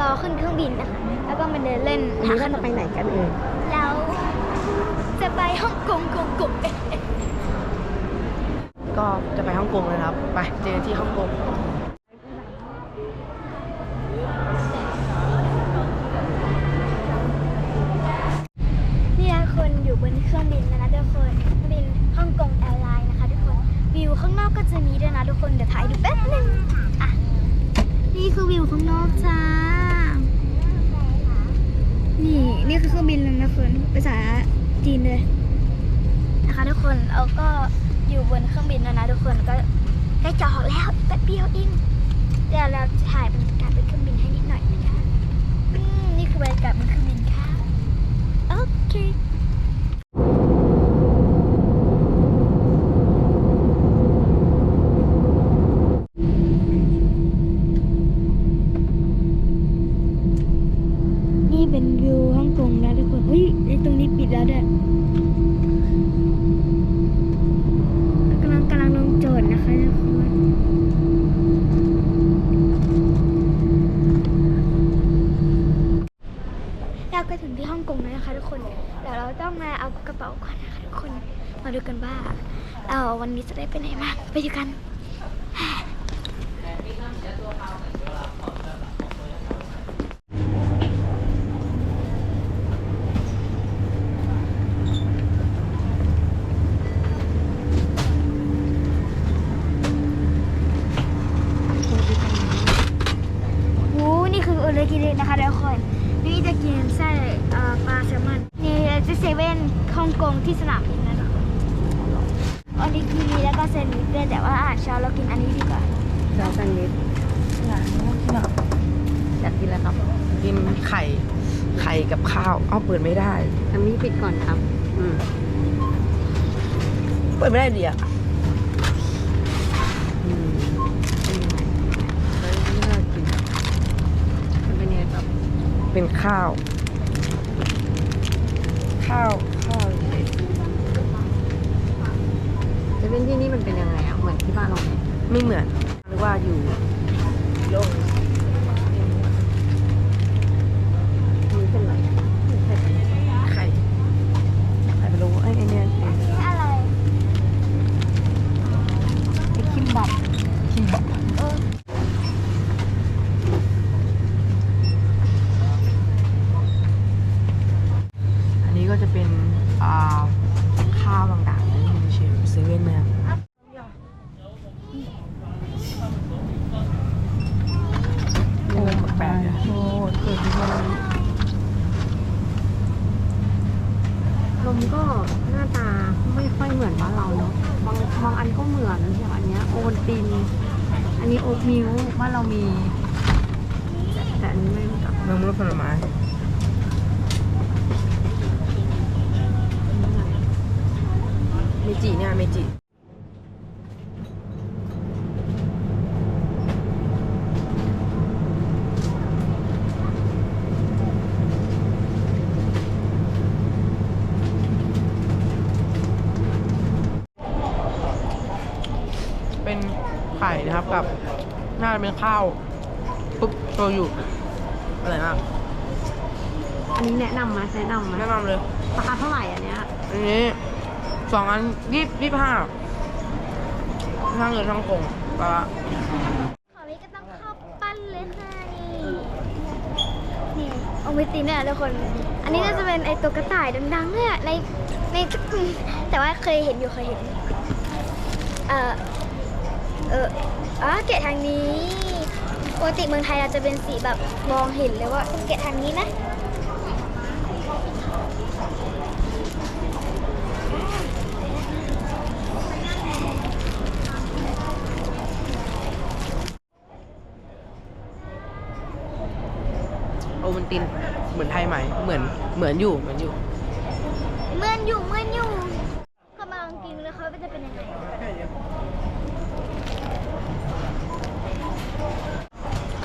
รอขึ้นเครื่องบินนะคะ แล้วก็มาเดินเล่นวันนี้เราจะไปไหนกันเอ่ยแล้วจะไปฮ่องกงกงกงเอ๊ะก็จะไปฮ่องกงเลยนะครับ ไปเจอกันที่ฮ่องกงเนี่ยคนอยู่บนเครื่องบินแล้วนะทุกคนเครื่องบินฮ่องกงแอร์ไลน์นะคะทุกคนวิวข้างนอกก็จะมีด้วยนะทุกคนเดี๋ยวถ่ายดูแป๊บนึงอะนี่คือวิวข้างนอกจ้า นี่นี่คือเค รื่องบินเลยนะคนภาษาจีนเลยนะคะทุกคนเราก็อยู่บนเครื่องบินแล้วนะทุกคนก็ใกล้จะออกแล้วแป๊บเดียวเองเดี๋ยวเราจะถ่ายบรรยากาศบนเครื่องบินให้นิดหน่อยนะคะนี่คือบรรยากาศบนเครื่องบิน วิวฮ่องกงนะทุกคนอุ้ยไอตรงนี้ปิดแล้วด้วยกำลังกำลังลงโจทย์นะคะทุกคนเราก็ถึงที่ฮ่องกงแล้วนะคะทุกคนเดี๋ยวเราต้องมาเอากระเป๋าก่อนนะคะทุกคน มาดูกันว่าเราวันนี้จะได้ไปไหนบ้างไปดูกัน โอ้ นี่คือโอเลกิเรนะคะทุกคน นี่จะกินไส้เอ่อปลาแซลมอนนี่จะเซเว่นฮ่องกงที่สนามบินนะทุกคนโอเลกิเรแล้วก็เซนด์วิชด้วยแต่ว่าอาหารเช้าเรากินอันนี้ดีกว่าเจ้าแซนด์วิชอยากกินอะไรครับ กินไข่ไข่กับข้าวเอ้าเปิดไม่ได้อันนี้ปิดก่อนครับ อืมเปิดไม่ได้ดีอะ อืมเป็นยังไงแล้วนี่น่ากินมันเป็นยังไงครับ เป็นข้าว ข้าว ข้าวเฉยเซเว่นที่นี่มันเป็นยังไงอะ เหมือนที่บ้านเราไหมไม่เหมือนหรือว่าอยู่โลก มันเป็นอะไรไม่ใช่เป็นอะไร ไข่ไข่พะโล้ไอ้ไอ้เนี่ย นี่อะไร ไอ้คิมบับ คีบอก เออ อันนี้ ก็จะเป็นอ่าข้าวต่างๆที่มีเชฟเซเว่นนะครับโอ้แปลกๆอะโอ้เกิดที่มันนมก็หน้าตาไม่ค่อยเหมือนบ้านเราเนาะบางบางอันก็เหมือนอย่างอันเนี้ยโอวัลตินอันนี้โอ๊ตมิลค์บ้านเรามีแต่แต่อันนี้ไม่รู้จักเมืองรสผลไม้ เม จิเนี่ยเมจิเป็นไข่นะครับกับน่าจะเป็นข้าวปุ๊บโชยุอร่อยมากอันนี้แนะนำไหมแนะนำไหมแนะนำเลยราคาเท่าไหร่อันเนี้ยอันนี้ สองอันยี่ยี่ห้าห้าเงินทั้งกงปะขอนี้ก็ต้องเข้าปั้นเลยค่ะนี่นี่เอาไปตีเนี่ยทุกคน อันนี้น่าจะเป็นไอตัวกระต่ายดังๆเนี่ยในในแต่ว่าเคยเห็นอยู่เคยเห็น เออเอออ๋อแกะทางนี้ปกติเมืองไทยเราจะเป็นสีแบบมองเห็นเลยว่าต้องแกะทางนี้นะ โอมันตินเหมือนไทยไหมเหมือนเหมือนอยู่เหมือนอยู่เหมือนอยู่เหมือนอยู่เขามาลองกินแล้วเขาจะเป็นยังไง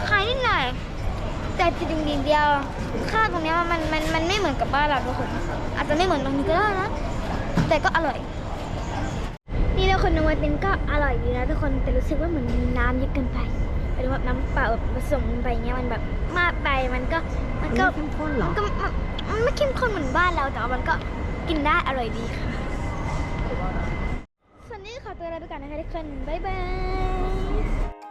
คล้ายนิดหน่อยแต่จริงๆเดียวข้าวตรงเนี้ยมันมันมันไม่เหมือนกับบ้านเราทุกคนอาจจะไม่เหมือนตรงนี้ก็ได้นะแต่ก็อร่อย นี่ทุกคนนวัตินก็อร่อยดีนะทุกคนแต่รู้สึกว่าเหมือนมีน้ำเยอะเกินไป หรือแบบน้ำเปล่าแบบผสมไปเงี้ยมันแบบมากไปมันก็มันมันก็ก็เข้มข้นเหรอมันก็มันมันไม่เข้มข้นเหมือนบ้านเราแต่ว่ามันก็กินได้อร่อยดีค่ะส่วนนี้ขอตัวลาไปก่อนนะคะทุกคนบ๊ายบาย